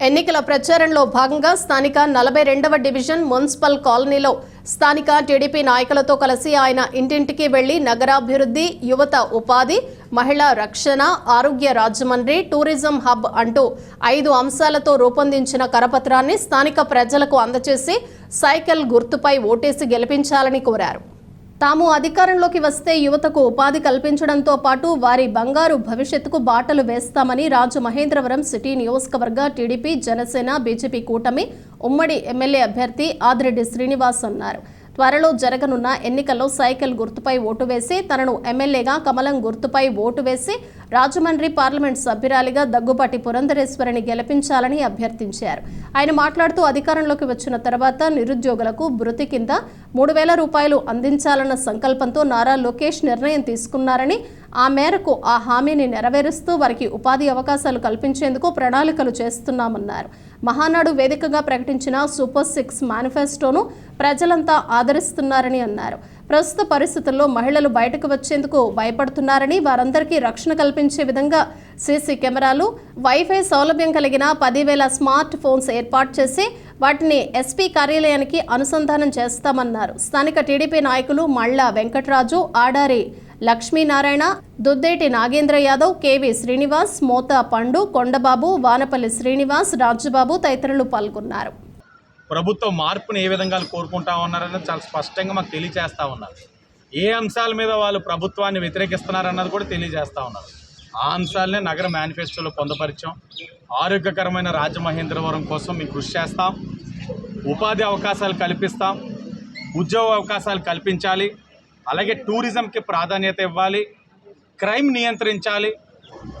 ఎన్నికల ప్రచారంలో భాగంగా స్థానిక నలభై రెండవ డివిజన్ మున్సిపల్ కాలనీలో స్థానిక టీడీపీ నాయకులతో కలిసి ఆయన ఇంటింటికి వెళ్ళి నగరాభివృద్ధి యువత ఉపాధి మహిళా రక్షణ ఆరోగ్య రాజమండ్రి టూరిజం హబ్ అంటూ ఐదు అంశాలతో రూపొందించిన కరపత్రాన్ని స్థానిక ప్రజలకు అందజేసి సైకిల్ గుర్తుపై ఓటేసి గెలిపించాలని కోరారు. తాము అధికారంలోకి వస్తే యువతకు ఉపాధి కల్పించడంతో పాటు వారి బంగారు భవిష్యత్తుకు బాటలు వేస్తామని రాజమహేంద్రవరం సిటీ నియోజకవర్గ టీడీపీ జనసేన బీజేపీ కూటమి ఉమ్మడి ఎమ్మెల్యే అభ్యర్థి ఆదిరెడ్డి శ్రీనివాస్ అన్నారు. త్వరలో జరగనున్న ఎన్నికల్లో సైకిల్ గుర్తుపై ఓటు వేసి తనను ఎమ్మెల్యేగా కమలం గుర్తుపై ఓటు వేసి రాజమండ్రి పార్లమెంట్ సభ్యురాలిగా దగ్గుబాటి పురంధరేశ్వరిని గెలిపించాలని అభ్యర్థించారు. ఆయన మాట్లాడుతూ అధికారంలోకి వచ్చిన తర్వాత నిరుద్యోగులకు భృతి కింద మూడు వేల రూపాయలు అందించాలన్న సంకల్పంతో నారా లోకేష్ నిర్ణయం తీసుకున్నారని ఆ మేరకు ఆ హామీని నెరవేరుస్తూ వారికి ఉపాధి అవకాశాలు కల్పించేందుకు ప్రణాళికలు చేస్తున్నామన్నారు. మహానాడు వేదికగా ప్రకటించిన సూపర్ సిక్స్ మేనిఫెస్టోను ప్రజలంతా ఆదరిస్తున్నారని అన్నారు. ప్రస్తుత పరిస్థితుల్లో మహిళలు బయటకు వచ్చేందుకు భయపడుతున్నారని వారందరికీ రక్షణ కల్పించే విధంగా సీసీ కెమెరాలు వైఫై సౌలభ్యం కలిగిన పదివేల స్మార్ట్ ఫోన్స్ ఏర్పాటు చేసి వాటిని ఎస్పీ కార్యాలయానికి అనుసంధానం చేస్తామన్నారు. స్థానిక టీడీపీ నాయకులు మళ్ళా వెంకటరాజు ఆడారి లక్ష్మీనారాయణ దుద్దేటి నాగేంద్ర యాదవ్ కేవి శ్రీనివాస్ మోతా పండు కొండబాబు వానపల్లి శ్రీనివాస్ రాజుబాబు తదితరులు పాల్గొన్నారు. ప్రభుత్వ మార్పును ఏ విధంగా కోరుకుంటా ఉన్నారన్నది చాలా స్పష్టంగా మాకు తెలియజేస్తూ ఉన్నారు. ఏ అంశాల మీద వాళ్ళు ప్రభుత్వాన్ని వ్యతిరేకిస్తున్నారన్నది కూడా తెలియజేస్తూ ఉన్నారు. ఆ అంశాలనే నగర మేనిఫెస్టోలో పొందపరిచాం. ఆరోగ్యకరమైన రాజమహేంద్రవరం కోసం మేము కృషి చేస్తాం. ఉపాధి అవకాశాలు కల్పిస్తాం. ఉద్యోగ అవకాశాలు కల్పించాలి. అలాగే టూరిజంకి ప్రాధాన్యత ఇవ్వాలి. క్రైమ్ నియంత్రించాలి.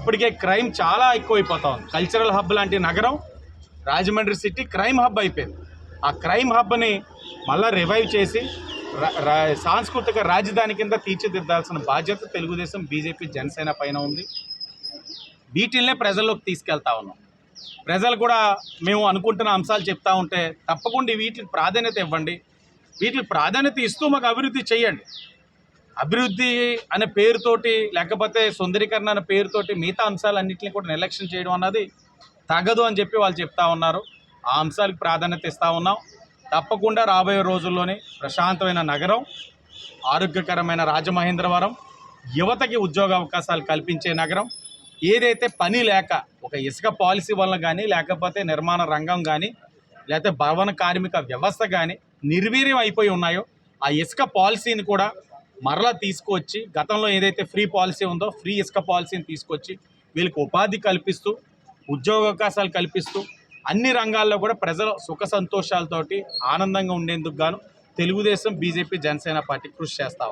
ఇప్పటికే క్రైమ్ చాలా ఎక్కువైపోతా ఉంది. కల్చరల్ హబ్ లాంటి నగరం రాజమండ్రి సిటీ క్రైమ్ హబ్ అయిపోయింది. ఆ క్రైమ్ హబ్ని మళ్ళా రివైవ్ చేసి రా- రా- సాంస్కృతిక రాజధాని కింద తీర్చిదిద్దాల్సిన బాధ్యత తెలుగుదేశం బీజేపీ జనసేన పైన ఉంది. వీటిల్నే ప్రజల్లోకి తీసుకెళ్తా ఉన్నాం. ప్రజలు కూడా మేము అనుకుంటున్న అంశాలు చెప్తా ఉంటే తప్పకుండా వీటికి ప్రాధాన్యత ఇవ్వండి. వీటికి ప్రాధాన్యత ఇస్తూ మాకు అభివృద్ధి చేయండి. అభివృద్ధి అనే పేరుతోటి లేకపోతే సుందరీకరణ అనే పేరుతోటి మిగతా అంశాలన్నింటినీ కూడా నిర్లక్ష్యం చేయడం అన్నది తగదు అని చెప్పి వాళ్ళు చెప్తా ఉన్నారు. ఆ అంశాలకు ప్రాధాన్యత ఇస్తూ ఉన్నాం. తప్పకుండా రాబోయే రోజుల్లోనే ప్రశాంతమైన నగరం ఆరోగ్యకరమైన రాజమహేంద్రవరం యువతకి ఉద్యోగ అవకాశాలు కల్పించే నగరం. ఏదైతే పని లేక ఒక ఇసుక పాలసీ వల్ల కానీ లేకపోతే నిర్మాణ రంగం కానీ లేకపోతే భవన కార్మిక వ్యవస్థ కానీ నిర్వీర్యం అయిపోయి ఉన్నాయో ఆ ఇసుక పాలసీని కూడా మరలా తీసుకొచ్చి గతంలో ఏదైతే ఫ్రీ పాలసీ ఉందో ఫ్రీ ఇసుక పాలసీని తీసుకొచ్చి వీళ్ళకి ఉపాధి కల్పిస్తూ ఉద్యోగ అవకాశాలు కల్పిస్తూ అన్ని రంగాల్లో కూడా ప్రజల సుఖ సంతోషాలతోటి ఆనందంగా ఉండేందుకు గాను తెలుగుదేశం బీజేపీ జనసేన పార్టీ కృషి చేస్తా